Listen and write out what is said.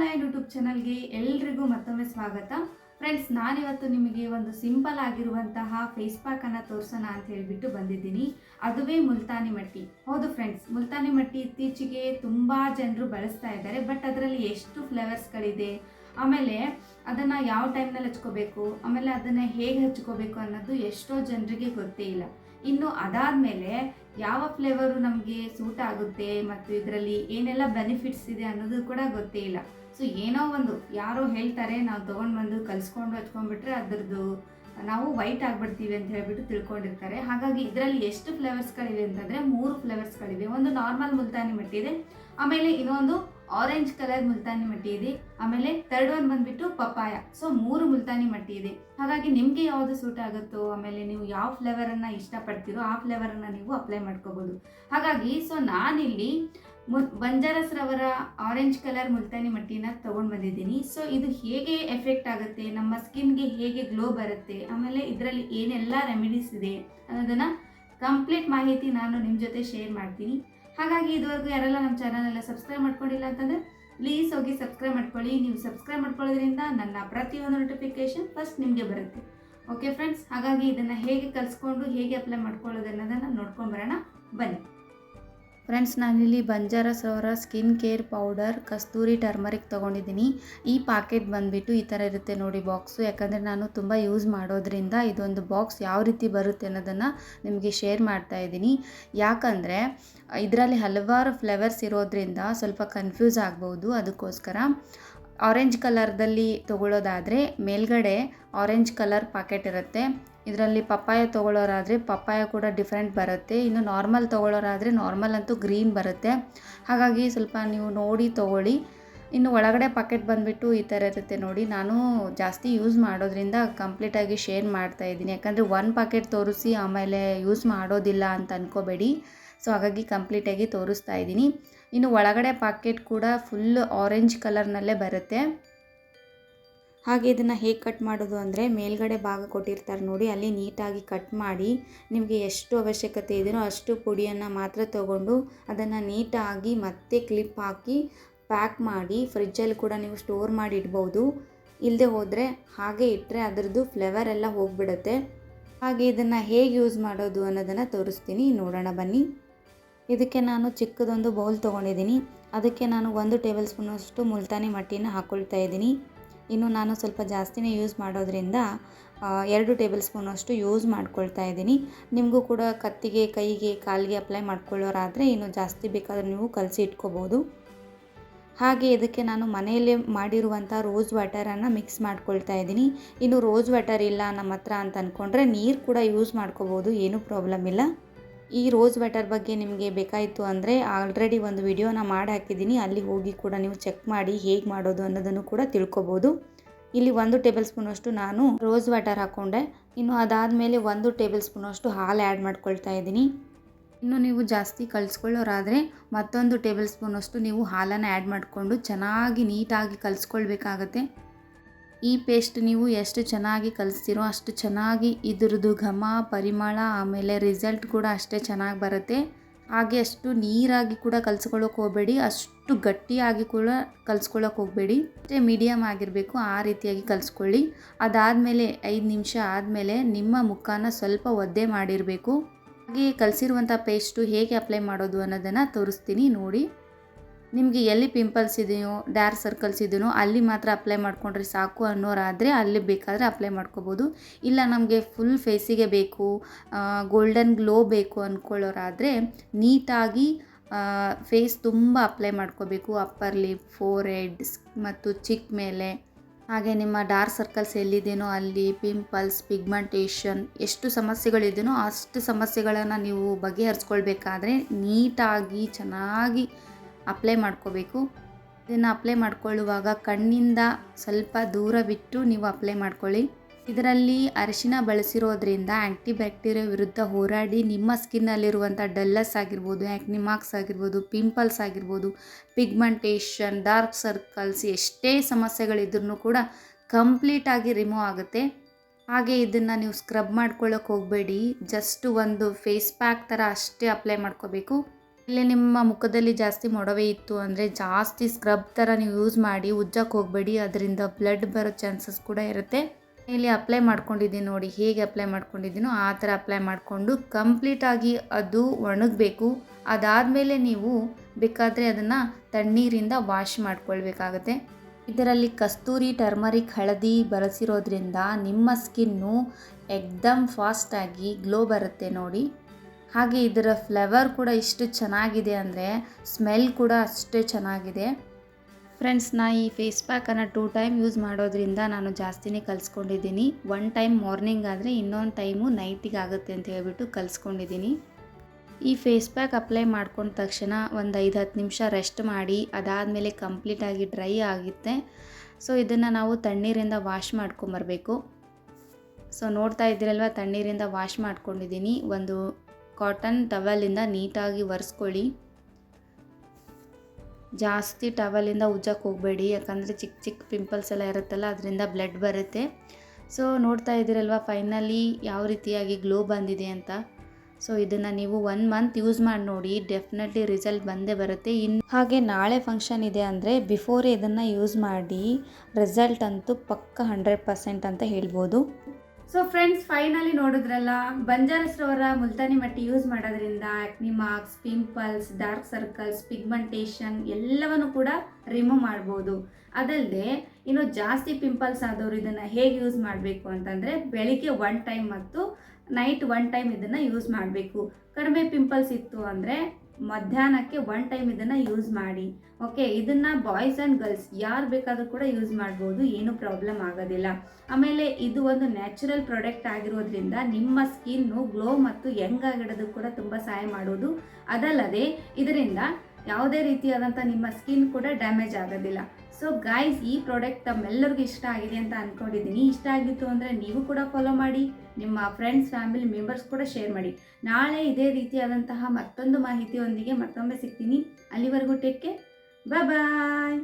Line YouTube ಚಾನಲ್ಗೆ ಎಲ್ರಿಗೂ ಮತ್ತೊಮ್ಮೆ ಸ್ವಾಗತ. ಫ್ರೆಂಡ್ಸ್ ನಾನಿವತ್ತು ನಿಮಗೆ ಒಂದು ಸಿಂಪಲ್ ಆಗಿರುವಂತಹ ಫೇಸ್ ಪ್ಯಾಕನ್ನು ತೋರಿಸೋಣ ಅಂತ ಹೇಳಿಬಿಟ್ಟು ಬಂದಿದ್ದೀನಿ. ಅದುವೇ ಮುಲ್ತಾನಿ ಮಟ್ಟಿ. ಹೌದು ಫ್ರೆಂಡ್ಸ್ ಮುಲ್ತಾನಿ ಮಟ್ಟಿ ಇತ್ತೀಚೆಗೆ ತುಂಬ ಜನರು ಬಳಸ್ತಾ ಇದ್ದಾರೆ ಬಟ್ ಅದರಲ್ಲಿ ಎಷ್ಟು ಫ್ಲೇವರ್ಸ್ಗಳಿದೆ ಆಮೇಲೆ ಅದನ್ನು ಯಾವ ಟೈಮ್ನಲ್ಲಿ ಹಚ್ಕೋಬೇಕು? ಆಮೇಲೆ ಅದನ್ನು ಹೇಗೆ ಹಚ್ಕೋಬೇಕು ಅನ್ನೋದು ಎಷ್ಟೋ ಜನರಿಗೆ ಗೊತ್ತೇ ಇಲ್ಲ. ಇನ್ನು ಅದಾದಮೇಲೆ ಯಾವ ಫ್ಲೇವರು ನಮಗೆ ಸೂಟ್ ಆಗುತ್ತೆ ಮತ್ತು ಇದರಲ್ಲಿ ಏನೆಲ್ಲ ಬೆನಿಫಿಟ್ಸ್ ಇದೆ ಅನ್ನೋದು ಕೂಡ ಗೊತ್ತೇ ಇಲ್ಲ. ಸೊ ಏನೋ ಒಂದು, ಯಾರೋ ಹೇಳ್ತಾರೆ, ನಾವು ತೊಗೊಂಡು ಬಂದು ಕಲಿಸ್ಕೊಂಡು ಹಚ್ಕೊಂಡ್ಬಿಟ್ರೆ ಅದರದ್ದು ನಾವು ವೈಟ್ ಆಗಿಬಿಡ್ತೀವಿ ಅಂತ ಹೇಳ್ಬಿಟ್ಟು ತಿಳ್ಕೊಂಡಿರ್ತಾರೆ. ಹಾಗಾಗಿ ಇದರಲ್ಲಿ ಎಷ್ಟು ಫ್ಲೇವರ್ಸ್ಗಳಿವೆ ಅಂತಂದರೆ ಮೂರು ಫ್ಲೇವರ್ಸ್ಗಳಿವೆ ಒಂದು ನಾರ್ಮಲ್ ಮುಲ್ತಾನಿ ಮಟ್ಟಿ ಇದೆ, ಆಮೇಲೆ ಇನ್ನೊಂದು ಆರೆಂಜ್ ಕಲರ್ ಮುಲ್ತಾನಿ ಮಟ್ಟಿ ಇದೆ, ಆಮೇಲೆ ಥರ್ಡ್ ಒನ್ ಬಂದ್ಬಿಟ್ಟು ಪಪ್ಪಾಯ. ಸೊ ಮೂರು ಮುಲ್ತಾನಿ ಮಟ್ಟಿ ಇದೆ. ಹಾಗಾಗಿ ನಿಮಗೆ ಯಾವುದು ಸೂಟ್ ಆಗುತ್ತೋ, ಆಮೇಲೆ ನೀವು ಯಾವ ಫ್ಲೇವರನ್ನು ಇಷ್ಟಪಡ್ತೀರೋ ಆ ಫ್ಲೇವರನ್ನು ನೀವು ಅಪ್ಲೈ ಮಾಡ್ಕೋಬೋದು. ಹಾಗಾಗಿ ಸೊ ನಾನಿಲ್ಲಿ ಮು, ಬಂಜಾರಸ್ ರವರ ಆರೆಂಜ್ ಕಲರ್ ಮುಲ್ತಾನಿ ಮಟ್ಟಿನ ತೊಗೊಂಡು ಬಂದಿದ್ದೀನಿ. ಸೊ ಇದು ಹೇಗೆ ಎಫೆಕ್ಟ್ ಆಗುತ್ತೆ, ನಮ್ಮ ಸ್ಕಿನ್ಗೆ ಹೇಗೆ ಗ್ಲೋ ಬರುತ್ತೆ, ಆಮೇಲೆ ಇದರಲ್ಲಿ ಏನೆಲ್ಲ ರೆಮಿಡೀಸ್ ಇದೆ ಅನ್ನೋದನ್ನು ಕಂಪ್ಲೀಟ್ ಮಾಹಿತಿ ನಾನು ನಿಮ್ಮ ಜೊತೆ ಶೇರ್ ಮಾಡ್ತೀನಿ. ಹಾಗಾಗಿ ಇದುವರೆಗೂ ಯಾರೆಲ್ಲ ನಮ್ಮ ಚಾನಲೆಲ್ಲ ಸಬ್ಸ್ಕ್ರೈಬ್ ಮಾಡ್ಕೊಂಡಿಲ್ಲ ಅಂತಂದರೆ ಪ್ಲೀಸ್ ಹೋಗಿ ಸಬ್ಸ್ಕ್ರೈಬ್ ಮಾಡ್ಕೊಳ್ಳಿ. ನೀವು ಸಬ್ಸ್ಕ್ರೈಬ್ ಮಾಡ್ಕೊಳ್ಳೋದ್ರಿಂದ ನನ್ನ ಪ್ರತಿಯೊಂದು ನೋಟಿಫಿಕೇಷನ್ ಫಸ್ಟ್ ನಿಮಗೆ ಬರುತ್ತೆ. ಓಕೆ ಫ್ರೆಂಡ್ಸ್ ಹಾಗಾಗಿ ಇದನ್ನು ಹೇಗೆ ಕಲಿಸ್ಕೊಂಡು, ಹೇಗೆ ಅಪ್ಲೈ ಮಾಡ್ಕೊಳ್ಳೋದು ಅನ್ನೋದನ್ನು ನೋಡ್ಕೊಂಡು ಬರೋಣ. ಬನ್ನಿ. ಫ್ರೆಂಡ್ಸ್ ನಾನಿಲ್ಲಿ ಬಂಜಾರಸ್ ಅವರ skin care powder Kasturi turmeric ತೊಗೊಂಡಿದ್ದೀನಿ. ಈ ಪಾಕೆಟ್ ಬಂದುಬಿಟ್ಟು ಈ ಥರ ಇರುತ್ತೆ ನೋಡಿ ಬಾಕ್ಸು. ಯಾಕಂದರೆ ನಾನು ತುಂಬ ಯೂಸ್ ಮಾಡೋದ್ರಿಂದ ಇದೊಂದು ಬಾಕ್ಸ್ ಯಾವ ರೀತಿ ಬರುತ್ತೆ ಅನ್ನೋದನ್ನು ನಿಮಗೆ ಶೇರ್ ಮಾಡ್ತಾ ಇದ್ದೀನಿ. ಯಾಕಂದರೆ ಇದರಲ್ಲಿ ಹಲವಾರು ಫ್ಲೇವರ್ಸ್ ಇರೋದ್ರಿಂದ ಸ್ವಲ್ಪ ಕನ್ಫ್ಯೂಸ್ ಆಗ್ಬೋದು ಅದಕ್ಕೋಸ್ಕರ. ಆರೆಂಜ್ ಕಲರ್ದಲ್ಲಿ ತೊಗೊಳ್ಳೋದಾದರೆ ಮೇಲ್ಗಡೆ ಆರೆಂಜ್ ಕಲರ್ ಪಾಕೆಟ್ ಇರುತ್ತೆ. ಇದರಲ್ಲಿ ಪಪ್ಪಾಯ ತೊಗೊಳ್ಳೋರಾದರೆ ಪಪ್ಪಾಯ ಕೂಡ ಡಿಫ್ರೆಂಟ್ ಬರುತ್ತೆ. ಇನ್ನು ನಾರ್ಮಲ್ ತೊಗೊಳ್ಳೋರಾದರೆ ನಾರ್ಮಲ್ ಅಂತೂ ಗ್ರೀನ್ ಬರುತ್ತೆ. ಹಾಗಾಗಿ ಸ್ವಲ್ಪ ನೀವು ನೋಡಿ ತೊಗೊಳ್ಳಿ. ಇನ್ನು ಒಳಗಡೆ ಪಾಕೆಟ್ ಬಂದುಬಿಟ್ಟು ಈ ಥರ ಇರುತ್ತೆ ನೋಡಿ. ನಾನು ಜಾಸ್ತಿ ಯೂಸ್ ಮಾಡೋದ್ರಿಂದ ಕಂಪ್ಲೀಟಾಗಿ ಶೇರ್ ಮಾಡ್ತಾ ಇದ್ದೀನಿ. ಯಾಕಂದರೆ ಒನ್ ಪಾಕೆಟ್ ತೋರಿಸಿ ಆಮೇಲೆ ಯೂಸ್ ಮಾಡೋದಿಲ್ಲ ಅಂತ ಅಂದ್ಕೋಬೇಡಿ ಸೊ ಹಾಗಾಗಿ ಕಂಪ್ಲೀಟಾಗಿ ತೋರಿಸ್ತಾ ಇದ್ದೀನಿ. ಇನ್ನು ಒಳಗಡೆ ಪಾಕೆಟ್ ಕೂಡ ಫುಲ್ ಆರೆಂಜ್ ಕಲರ್ನಲ್ಲೇ ಬರುತ್ತೆ. ಹಾಗೆ ಇದನ್ನು ಹೇಗೆ ಕಟ್ ಮಾಡೋದು ಅಂದರೆ ಮೇಲ್ಗಡೆ ಭಾಗ ಕೊಟ್ಟಿರ್ತಾರೆ ನೋಡಿ, ಅಲ್ಲಿ ನೀಟಾಗಿ ಕಟ್ ಮಾಡಿ ನಿಮಗೆ ಎಷ್ಟು ಅವಶ್ಯಕತೆ ಇದೆಯೋ ಅಷ್ಟು ಪುಡಿಯನ್ನು ಮಾತ್ರ ತಗೊಂಡು ಅದನ್ನು ನೀಟಾಗಿ ಮತ್ತೆ ಕ್ಲಿಪ್ ಹಾಕಿ ಪ್ಯಾಕ್ ಮಾಡಿ ಫ್ರಿಜ್ಜಲ್ಲಿ ಕೂಡ ನೀವು ಸ್ಟೋರ್ ಮಾಡಿ ಇಡ್ಬೋದು. ಇಲ್ಲದೆ ಹೋದರೆ ಹಾಗೆ ಇಟ್ಟರೆ ಅದರದ್ದು ಫ್ಲೇವರ್ ಎಲ್ಲ ಹೋಗಿಬಿಡುತ್ತೆ. ಹಾಗೆ ಇದನ್ನು ಹೇಗೆ ಯೂಸ್ ಮಾಡೋದು ಅನ್ನೋದನ್ನು ತೋರಿಸ್ತೀನಿ. ನೋಡೋಣ, ಬನ್ನಿ. ಇದಕ್ಕೆ ನಾನು ಚಿಕ್ಕದೊಂದು ಬೌಲ್ ತೊಗೊಂಡಿದ್ದೀನಿ. ಅದಕ್ಕೆ ನಾನು ಒಂದು ಟೇಬಲ್ ಸ್ಪೂನಷ್ಟು ಮುಲ್ತಾನಿ ಮಟ್ಟಿನ ಹಾಕ್ಕೊಳ್ತಾ ಇದ್ದೀನಿ. ಇನ್ನು ನಾನು ಸ್ವಲ್ಪ ಜಾಸ್ತಿನೇ ಯೂಸ್ ಮಾಡೋದ್ರಿಂದ ಎರಡು ಟೇಬಲ್ ಸ್ಪೂನಷ್ಟು ಯೂಸ್ ಮಾಡ್ಕೊಳ್ತಾ ಇದ್ದೀನಿ. ನಿಮಗೂ ಕೂಡ ಕತ್ತಿಗೆ, ಕೈಗೆ, ಕಾಲಿಗೆ ಅಪ್ಲೈ ಮಾಡ್ಕೊಳ್ಳೋರಾದರೆ ಇನ್ನು ಜಾಸ್ತಿ ಬೇಕಾದರೆ ನೀವು ಕಲಸಿ ಇಟ್ಕೋಬೋದು. ಹಾಗೆ ಇದಕ್ಕೆ ನಾನು ಮನೆಯಲ್ಲೇ ಮಾಡಿರುವಂಥ ರೋಸ್ ವಾಟರನ್ನು ಮಿಕ್ಸ್ ಮಾಡ್ಕೊಳ್ತಾ ಇದ್ದೀನಿ. ಇನ್ನು ರೋಸ್ ವಾಟರ್ ಇಲ್ಲ ನಮ್ಮ ಹತ್ರ ಅಂತ ಅಂದ್ಕೊಂಡ್ರೆ ನೀರು ಕೂಡ ಯೂಸ್ ಮಾಡ್ಕೋಬೋದು, ಏನೂ ಪ್ರಾಬ್ಲಮ್ ಇಲ್ಲ. ಈ ರೋಸ್ ವಾಟರ್ ಬಗ್ಗೆ ನಿಮಗೆ ಬೇಕಾಯಿತು ಅಂದರೆ ಆಲ್ರೆಡಿ ಒಂದು ವಿಡಿಯೋನ ಮಾಡಿ ಹಾಕಿದ್ದೀನಿ. ಅಲ್ಲಿ ಹೋಗಿ ಕೂಡ ನೀವು ಚೆಕ್ ಮಾಡಿ ಹೇಗೆ ಮಾಡೋದು ಅನ್ನೋದನ್ನು ಕೂಡ ತಿಳ್ಕೊಬೋದು. ಇಲ್ಲಿ ಒಂದು ಟೇಬಲ್ ಸ್ಪೂನಷ್ಟು ನಾನು ರೋಸ್ ವಾಟರ್ ಹಾಕ್ಕೊಂಡೆ ಇನ್ನು ಅದಾದಮೇಲೆ ಒಂದು ಟೇಬಲ್ ಸ್ಪೂನಷ್ಟು ಹಾಲು ಆ್ಯಡ್ ಮಾಡ್ಕೊಳ್ತಾ ಇದ್ದೀನಿ. ಇನ್ನು ನೀವು ಜಾಸ್ತಿ ಕಲಿಸ್ಕೊಳ್ಳೋರಾದರೆ ಮತ್ತೊಂದು ಟೇಬಲ್ ಸ್ಪೂನಷ್ಟು ನೀವು ಹಾಲನ್ನು ಆ್ಯಡ್ ಮಾಡಿಕೊಂಡು ಚೆನ್ನಾಗಿ ನೀಟಾಗಿ ಕಲಿಸ್ಕೊಳ್ಬೇಕಾಗತ್ತೆ. ಈ ಪೇಸ್ಟ್ ನೀವು ಎಷ್ಟು ಚೆನ್ನಾಗಿ ಕಲಿಸ್ತೀರೋ ಅಷ್ಟು ಚೆನ್ನಾಗಿ ಇದ್ರದ್ದು ಘಮ, ಪರಿಮಳ, ಆಮೇಲೆ ರಿಸಲ್ಟ್ ಕೂಡ ಅಷ್ಟೇ ಚೆನ್ನಾಗಿ ಬರುತ್ತೆ. ಹಾಗೆ ಅಷ್ಟು ನೀರಾಗಿ ಕೂಡ ಕಲಿಸ್ಕೊಳ್ಳೋಕೆ ಹೋಗಬೇಡಿ, ಅಷ್ಟು ಗಟ್ಟಿಯಾಗಿ ಕೂಡ ಕಲ್ಸ್ಕೊಳ್ಳೋಕೆ ಹೋಗಬೇಡಿ. ಅಷ್ಟೇ ಮೀಡಿಯಮ್ ಆಗಿರಬೇಕು, ಆ ರೀತಿಯಾಗಿ ಕಲಿಸ್ಕೊಳ್ಳಿ. ಅದಾದಮೇಲೆ ಐದು ನಿಮಿಷ ಆದಮೇಲೆ ನಿಮ್ಮ ಮುಖನ ಸ್ವಲ್ಪ ಒದ್ದೆ ಮಾಡಿರಬೇಕು. ಹಾಗೆ ಕಲಿಸಿರುವಂಥ ಪೇಸ್ಟು ಹೇಗೆ ಅಪ್ಲೈ ಮಾಡೋದು ಅನ್ನೋದನ್ನು ತೋರಿಸ್ತೀನಿ ನೋಡಿ. ನಿಮಗೆ ಎಲ್ಲಿ ಪಿಂಪಲ್ಸ್ ಇದೆಯೋ ಡಾರ್ಕ್ ಸರ್ಕಲ್ಸ್ ಇದೆಯೋ, ಅಲ್ಲಿ ಮಾತ್ರ ಅಪ್ಲೈ ಮಾಡ್ಕೊಂಡ್ರೆ ಸಾಕು ಅನ್ನೋರಾದರೆ ಅಲ್ಲಿ ಬೇಕಾದರೆ ಅಪ್ಲೈ ಮಾಡ್ಕೋಬೋದು. ಇಲ್ಲ ನಮಗೆ ಫುಲ್ ಫೇಸಿಗೆ ಬೇಕು ಗೋಲ್ಡನ್ ಗ್ಲೋ ಬೇಕು ಅಂದ್ಕೊಳ್ಳೋರಾದರೆ ನೀಟಾಗಿ ಫೇಸ್ ತುಂಬ ಅಪ್ಲೈ ಮಾಡ್ಕೋಬೇಕು. ಅಪ್ಪರ್ ಲಿಪ್ ಫೋರ್ ಹೆಡ್ ಮತ್ತು ಚಿಕ್ ಮೇಲೆ. ಹಾಗೆ ನಿಮ್ಮ ಡಾರ್ಕ್ ಸರ್ಕಲ್ಸ್ ಎಲ್ಲಿದೆಯೋ ಅಲ್ಲಿ ಪಿಂಪಲ್ಸ್ ಪಿಗ್ಮೆಂಟೇಷನ್ ಎಷ್ಟು ಸಮಸ್ಯೆಗಳಿದೆಯೋ ಅಷ್ಟು ಸಮಸ್ಯೆಗಳನ್ನು ನೀವು ಬಗೆಹರಿಸ್ಕೊಳ್ಬೇಕಾದ್ರೆ ನೀಟಾಗಿ, ಚೆನ್ನಾಗಿ ಅಪ್ಲೈ ಮಾಡ್ಕೋಬೇಕು. ಇದನ್ನು ಅಪ್ಲೈ ಮಾಡ್ಕೊಳ್ಳುವಾಗ ಕಣ್ಣಿಂದ ಸ್ವಲ್ಪ ದೂರ ಬಿಟ್ಟು ನೀವು ಅಪ್ಲೈ ಮಾಡ್ಕೊಳ್ಳಿ. ಇದರಲ್ಲಿ ಅರಿಶಿನ ಬಳಸಿರೋದ್ರಿಂದ ಆ್ಯಂಟಿ ಬ್ಯಾಕ್ಟೀರಿಯಾ ವಿರುದ್ಧ ಹೋರಾಡಿ ನಿಮ್ಮ ಸ್ಕಿನ್ನಲ್ಲಿರುವಂಥ ಡಲ್ಲಸ್ ಆಗಿರ್ಬೋದು ಆ್ಯಕ್ನಿ ಮಾರ್ಕ್ಸ್ ಆಗಿರ್ಬೋದು ಪಿಂಪಲ್ಸ್ ಆಗಿರ್ಬೋದು ಪಿಗ್ಮೆಂಟೇಷನ್ ಡಾರ್ಕ್ ಸರ್ಕಲ್ಸ್ ಎಷ್ಟೇ ಸಮಸ್ಯೆಗಳಿದ್ರೂ ಕೂಡ ಕಂಪ್ಲೀಟಾಗಿ ರಿಮೂವ್ ಆಗುತ್ತೆ. ಹಾಗೆ ಇದನ್ನು ನೀವು ಸ್ಕ್ರಬ್ ಮಾಡ್ಕೊಳ್ಳೋಕೆ ಹೋಗಬೇಡಿ. ಜಸ್ಟ್ ಒಂದು ಫೇಸ್ ಪ್ಯಾಕ್ ಥರ ಅಷ್ಟೇ ಅಪ್ಲೈ ಮಾಡ್ಕೋಬೇಕು. ಇಲ್ಲಿ ನಿಮ್ಮ ಮುಖದಲ್ಲಿ ಜಾಸ್ತಿ ಮೊಡವೆ ಇತ್ತು ಅಂದರೆ ಜಾಸ್ತಿ ಸ್ಕ್ರಬ್ ಥರ ನೀವು ಯೂಸ್ ಮಾಡಿ ಉಜ್ಜಕ್ಕೆ ಹೋಗಬೇಡಿ, ಅದರಿಂದ ಬ್ಲಡ್ ಬರೋ ಚಾನ್ಸಸ್ ಕೂಡ ಇರುತ್ತೆ. ಇಲ್ಲಿ ಅಪ್ಲೈ ಮಾಡ್ಕೊಂಡಿದ್ದೀನಿ ನೋಡಿ, ಹೇಗೆ ಅಪ್ಲೈ ಮಾಡ್ಕೊಂಡಿದ್ದೀನೋ ಆ ಥರ ಅಪ್ಲೈ ಮಾಡಿಕೊಂಡು ಕಂಪ್ಲೀಟಾಗಿ ಅದು ಒಣಗಬೇಕು. ಅದಾದಮೇಲೆ ನೀವು ಬೇಕಾದರೆ ಅದನ್ನು ತಣ್ಣೀರಿಂದ ವಾಶ್ ಮಾಡ್ಕೊಳ್ಬೇಕಾಗತ್ತೆ. ಇದರಲ್ಲಿ ಕಸ್ತೂರಿ ಟರ್ಮರಿಕ್ ಹಳದಿ ಬಳಸಿರೋದ್ರಿಂದ ನಿಮ್ಮ ಸ್ಕಿನ್ನು ಎಕ್ದಮ್ ಫಾಸ್ಟಾಗಿ ಗ್ಲೋ ಬರುತ್ತೆ ನೋಡಿ. ಹಾಗೆ ಇದರ ಫ್ಲೇವರ್ ಕೂಡ ಇಷ್ಟು ಚೆನ್ನಾಗಿದೆ ಅಂದರೆ ಸ್ಮೆಲ್ ಕೂಡ ಅಷ್ಟೇ ಚೆನ್ನಾಗಿದೆ. ಫ್ರೆಂಡ್ಸ್ ನಾ ಈ ಫೇಸ್ ಪ್ಯಾಕನ್ನು ಟೂ ಟೈಮ್ ಯೂಸ್ ಮಾಡೋದ್ರಿಂದ ನಾನು ಜಾಸ್ತಿನೇ ಕಲಿಸ್ಕೊಂಡಿದ್ದೀನಿ. ಒನ್ ಟೈಮ್ ಮಾರ್ನಿಂಗ್ ಆದರೆ ಇನ್ನೊಂದು ಟೈಮು ನೈಟಿಗೆ ಆಗುತ್ತೆ ಅಂತ ಹೇಳ್ಬಿಟ್ಟು ಕಲಿಸ್ಕೊಂಡಿದ್ದೀನಿ. ಈ ಫೇಸ್ ಪ್ಯಾಕ್ ಅಪ್ಲೈ ಮಾಡ್ಕೊಂಡ ತಕ್ಷಣ ಒಂದು ಐದು ಹತ್ತು ನಿಮಿಷ ರೆಸ್ಟ್ ಮಾಡಿ, ಅದಾದಮೇಲೆ ಕಂಪ್ಲೀಟಾಗಿ ಡ್ರೈ ಆಗುತ್ತೆ. ಸೊ ಇದನ್ನು ನಾವು ತಣ್ಣೀರಿಂದ ವಾಶ್ ಮಾಡ್ಕೊಂಬರ್ಬೇಕು ಸೊ ನೋಡ್ತಾ ಇದ್ದೀರಲ್ವ, ತಣ್ಣೀರಿಂದ ವಾಶ್ ಮಾಡ್ಕೊಂಡಿದ್ದೀನಿ. ಒಂದು ಕಾಟನ್ ಟವಲಿಂದ ನೀಟಾಗಿ ಒರೆಸ್ಕೊಳ್ಳಿ. ಜಾಸ್ತಿ ಟವಲಿಂದ ಉಜ್ಜಕ್ಕೆ ಹೋಗಬೇಡಿ, ಯಾಕಂದರೆ ಚಿಕ್ಕ ಚಿಕ್ಕ ಪಿಂಪಲ್ಸ್ ಎಲ್ಲ ಇರುತ್ತಲ್ಲ, ಅದರಿಂದ ಬ್ಲಡ್ ಬರುತ್ತೆ. ಸೊ ನೋಡ್ತಾ ಇದ್ದೀರಲ್ವ ಫೈನಲಿ ಯಾವ ರೀತಿಯಾಗಿ ಗ್ಲೋ ಬಂದಿದೆ ಅಂತ. ಸೊ ಇದನ್ನು ನೀವು ಒನ್ ಮಂತ್ ಯೂಸ್ ಮಾಡಿ ನೋಡಿ ಡೆಫಿನೆಟ್ಲಿ ರಿಸಲ್ಟ್ ಬಂದೇ ಬರುತ್ತೆ. ಇನ್ನು ಹಾಗೆ ನಾಳೆ ಫಂಕ್ಷನ್ ಇದೆ ಅಂದರೆ ಬಿಫೋರೇ ಇದನ್ನು ಯೂಸ್ ಮಾಡಿ ರಿಸಲ್ಟ್ ಅಂತೂ ಪಕ್ಕ ಹಂಡ್ರೆಡ್ ಪರ್ಸೆಂಟ್ ಅಂತ ಹೇಳ್ಬೋದು. ಸೊ ಫ್ರೆಂಡ್ಸ್ ಫೈನಲಿ ನೋಡಿದ್ರಲ್ಲ, ಬಂಜಾರಸ್ರವರ ಮುಲ್ತಾನಿ ಮಟ್ಟಿ ಯೂಸ್ ಮಾಡೋದ್ರಿಂದ acne marks pimples dark circles pigmentation ಎಲ್ಲವನ್ನು ಕೂಡ ರಿಮೂವ್ ಮಾಡ್ಬೋದು. ಅದಲ್ಲದೆ ಇನ್ನು ಜಾಸ್ತಿ ಪಿಂಪಲ್ಸ್ ಆದವರು ಇದನ್ನು ಹೇಗೆ ಯೂಸ್ ಮಾಡಬೇಕು ಅಂತಂದರೆ, ಬೆಳಿಗ್ಗೆ ಒನ್ ಟೈಮ್ ಮತ್ತು ನೈಟ್ ಒನ್ ಟೈಮ್ ಇದನ್ನು ಯೂಸ್ ಮಾಡಬೇಕು. ಕಡಿಮೆ ಪಿಂಪಲ್ಸ್ ಇತ್ತು ಅಂದರೆ ಮಧ್ಯಾಹ್ನಕ್ಕೆ ಒನ್ ಟೈಮ್ ಇದನ್ನು ಯೂಸ್ ಮಾಡಿ. ಓಕೆ ಇದನ್ನು ಬಾಯ್ಸ್ ಆ್ಯಂಡ್ ಗರ್ಲ್ಸ್ ಯಾರು ಬೇಕಾದರೂ ಕೂಡ ಯೂಸ್ ಮಾಡ್ಬೋದು, ಏನೂ ಪ್ರಾಬ್ಲಮ್ ಆಗೋದಿಲ್ಲ. ಆಮೇಲೆ ಇದು ಒಂದು ನ್ಯಾಚುರಲ್ ಪ್ರಾಡಕ್ಟ್ ಆಗಿರೋದ್ರಿಂದ ನಿಮ್ಮ ಸ್ಕಿನ್ನು ಗ್ಲೋ ಮತ್ತು ಯಂಗ್ ಆಗಿಡೋದು ಕೂಡ ತುಂಬ ಸಹಾಯ ಮಾಡೋದು. ಅದಲ್ಲದೆ, ಇದರಿಂದ ಯಾವುದೇ ರೀತಿಯಾದಂಥ ನಿಮ್ಮ ಸ್ಕಿನ್ ಕೂಡ ಡ್ಯಾಮೇಜ್ ಆಗೋದಿಲ್ಲ. ಸೊ ಗಾಯ್ಸ್ ಈ ಪ್ರಾಡಕ್ಟ್ ತಮ್ಮೆಲ್ಲರಿಗೂ ಇಷ್ಟ ಆಗಿದೆ ಅಂತ ಅಂದ್ಕೊಂಡಿದ್ದೀನಿ ಇಷ್ಟ ಆಗಿತ್ತು ಅಂದರೆ ನೀವು ಕೂಡ ಫಾಲೋ ಮಾಡಿ, ನಿಮ್ಮ ಫ್ರೆಂಡ್ಸ್ ಫ್ಯಾಮಿಲಿ ಮೆಂಬರ್ಸ್ ಕೂಡ ಶೇರ್ ಮಾಡಿ. ನಾಳೆ ಇದೇ ರೀತಿಯಾದಂತಹ ಮತ್ತೊಂದು ಮಾಹಿತಿಯೊಂದಿಗೆ ಮತ್ತೊಮ್ಮೆ ಸಿಗ್ತೀನಿ. ಅಲ್ಲಿವರೆಗೂ ಟೇಕ್ ಕೇರ್ ಬಾಯ್